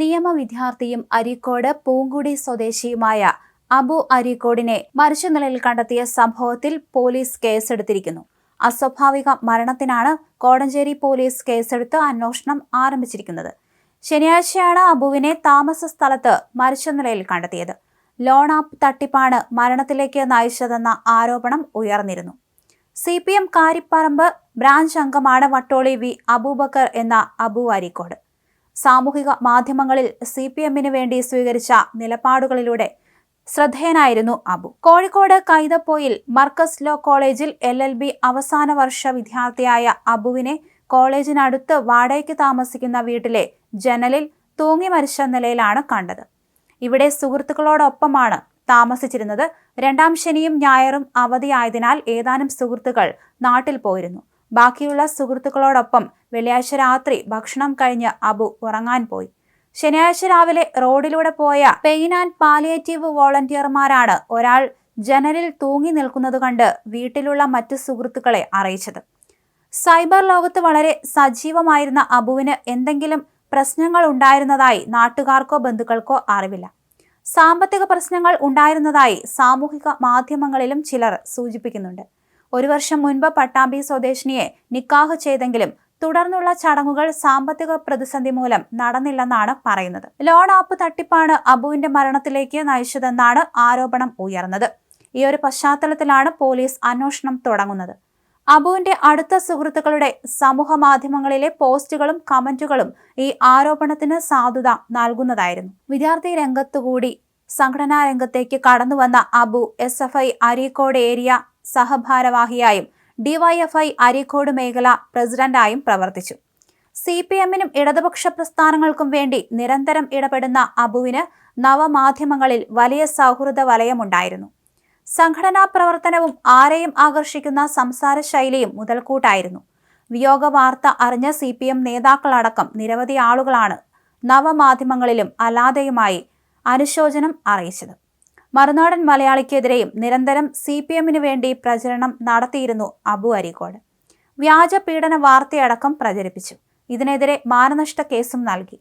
നിയമ വിദ്യാർത്ഥിയും അരീക്കോട് പൂങ്കുടി സ്വദേശിയുമായ അബു അരീക്കോടിനെ മരിച്ച നിലയിൽ കണ്ടെത്തിയ സംഭവത്തിൽ പോലീസ് കേസെടുത്തിരിക്കുന്നു. അസ്വാഭാവിക മരണത്തിനാണ് കോടഞ്ചേരി പോലീസ് കേസെടുത്ത് അന്വേഷണം ആരംഭിച്ചിരിക്കുന്നത്. ശനിയാഴ്ചയാണ് അബുവിനെ താമസ സ്ഥലത്ത് മരിച്ച നിലയിൽ കണ്ടെത്തിയത്. ലോൺ ആപ്പ് തട്ടിപ്പാണ് മരണത്തിലേക്ക് നയിച്ചതെന്ന ആരോപണം ഉയർന്നിരുന്നു. C P M Karipparamba branch അംഗമാണ് വട്ടോളി വി അബൂബക്കർ എന്ന അബു അരീക്കോട്. സാമൂഹിക മാധ്യമങ്ങളിൽ സി പി എമ്മിന് വേണ്ടി സ്വീകരിച്ച നിലപാടുകളിലൂടെ ശ്രദ്ധേയനായിരുന്നു അബു. കോഴിക്കോട് കൈതപ്പോയിൽ മർക്കസ് ലോ കോളേജിൽ എൽ എൽ ബി അവസാന വർഷ വിദ്യാർത്ഥിയായ അബുവിനെ കോളേജിനടുത്ത് വാടകയ്ക്ക് താമസിക്കുന്ന വീട്ടിലെ ജനലിൽ തൂങ്ങി മരിച്ച നിലയിലാണ് കണ്ടത്. ഇവിടെ സുഹൃത്തുക്കളോടൊപ്പമാണ് താമസിച്ചിരുന്നത്. രണ്ടാം ശനിയും ഞായറും അവധിയായതിനാൽ ഏതാനും സുഹൃത്തുക്കൾ നാട്ടിൽ പോയിരുന്നു. ബാക്കിയുള്ള സുഹൃത്തുക്കളോടൊപ്പം വെള്ളിയാഴ്ച രാത്രി ഭക്ഷണം കഴിഞ്ഞ് അബു ഉറങ്ങാൻ പോയി. ശനിയാഴ്ച രാവിലെ റോഡിലൂടെ പോയ പെയിൻ ആൻഡ് പാലിയേറ്റീവ് വോളണ്ടിയർമാരാണ് ഒരാൾ ജനലിൽ തൂങ്ങി നിൽക്കുന്നത് കണ്ട് വീട്ടിലുള്ള മറ്റു സുഹൃത്തുക്കളെ അറിയിച്ചത്. സൈബർ ലോകത്ത് വളരെ സജീവമായിരുന്ന അബുവിന് എന്തെങ്കിലും പ്രശ്നങ്ങൾ ഉണ്ടായിരുന്നതായി നാട്ടുകാർക്കോ ബന്ധുക്കൾക്കോ അറിവില്ല. സാമ്പത്തിക പ്രശ്നങ്ങൾ ഉണ്ടായിരുന്നതായി സാമൂഹിക മാധ്യമങ്ങളിലും ചിലർ സൂചിപ്പിക്കുന്നുണ്ട്. ഒരു വർഷം മുൻപ് പട്ടാമ്പി സ്വദേശിനിയെ നിക്കാഹ് ചെയ്തെങ്കിലും തുടർന്നുള്ള ചടങ്ങുകൾ സാമ്പത്തിക പ്രതിസന്ധി മൂലം നടന്നില്ലെന്നാണ് പറയുന്നത്. ലോൺ ആപ്പ് തട്ടിപ്പാണ് അബുവിന്റെ മരണത്തിലേക്ക് നയിച്ചതെന്നാണ് ആരോപണം ഉയർന്നത്. ഈ ഒരു പശ്ചാത്തലത്തിലാണ് പോലീസ് അന്വേഷണം തുടങ്ങുന്നത്. അബുവിന്റെ അടുത്ത സുഹൃത്തുക്കളുടെ സമൂഹ മാധ്യമങ്ങളിലെ പോസ്റ്റുകളും കമന്റുകളും ഈ ആരോപണത്തിന് സാധുത നൽകുന്നതായിരുന്നു. വിദ്യാർത്ഥി രംഗത്തുകൂടി സംഘടനാ രംഗത്തേക്ക് കടന്നുവന്ന Abu S F I Areekode area സഹഭാരവാഹിയായും DYFI Areekode മേഖല പ്രസിഡന്റായും പ്രവർത്തിച്ചു. സി പി എമ്മിനും ഇടതുപക്ഷ പ്രസ്ഥാനങ്ങൾക്കും വേണ്ടി നിരന്തരം ഇടപെടുന്ന അബുവിന് നവമാധ്യമങ്ങളിൽ വലിയ സൗഹൃദ വലയമുണ്ടായിരുന്നു സംഘടനാ പ്രവർത്തനവും ആരെയും ആകർഷിക്കുന്ന സംസാര ശൈലിയും മുതൽക്കൂട്ടായിരുന്നു. വിയോഗ വാർത്ത അറിഞ്ഞ സി പി എം നേതാക്കളടക്കം നിരവധി ആളുകളാണ് നവമാധ്യമങ്ങളിലും അല്ലാതെയുമായി അനുശോചനം അറിയിച്ചത്. മറുനാടൻ മലയാളിക്കെതിരെയും നിരന്തരം സി പി എമ്മിന് വേണ്ടി പ്രചരണം നടത്തിയിരുന്നു അബു അരീക്കോട്. വ്യാജ പീഡന വാർത്തയടക്കം പ്രചരിപ്പിച്ചു. ഇതിനെതിരെ മാനനഷ്ട കേസും നൽകി.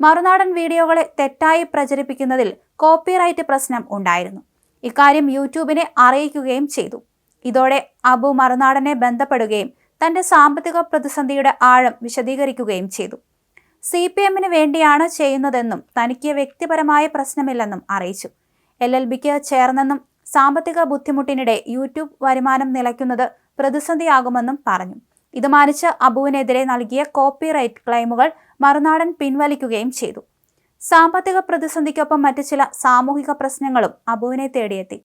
മറുനാടൻ വീഡിയോകളെ തെറ്റായി പ്രചരിപ്പിക്കുന്നതിൽ കോപ്പിറൈറ്റ് പ്രശ്നം ഉണ്ടായിരുന്നു. ഇക്കാര്യം യൂട്യൂബിനെ അറിയിക്കുകയും ചെയ്തു. ഇതോടെ അബു മറുനാടനെ ബന്ധപ്പെടുകയും തന്റെ സാമ്പത്തിക പ്രതിസന്ധിയുടെ ആഴം വിശദീകരിക്കുകയും ചെയ്തു. സി പി എമ്മിന് വേണ്ടിയാണ് ചെയ്യുന്നതെന്നും തനിക്ക് വ്യക്തിപരമായ പ്രശ്നമില്ലെന്നും അറിയിച്ചു. എൽ എൽ ബിക്ക് ചേർന്നെന്നും സാമ്പത്തിക ബുദ്ധിമുട്ടിനിടെ യൂട്യൂബ് വരുമാനം നിലയ്ക്കുന്നത് പ്രതിസന്ധിയാകുമെന്നും പറഞ്ഞു. ഇത് മാനിച്ച് അബുവിനെതിരെ നൽകിയ കോപ്പിറൈറ്റ് ക്ലെയിമുകൾ മറുനാടൻ പിൻവലിക്കുകയും ചെയ്തു. സാമ്പത്തിക പ്രതിസന്ധിക്കൊപ്പം മറ്റു ചില സാമൂഹിക പ്രശ്നങ്ങളും അബുവിനെ തേടിയെത്തി.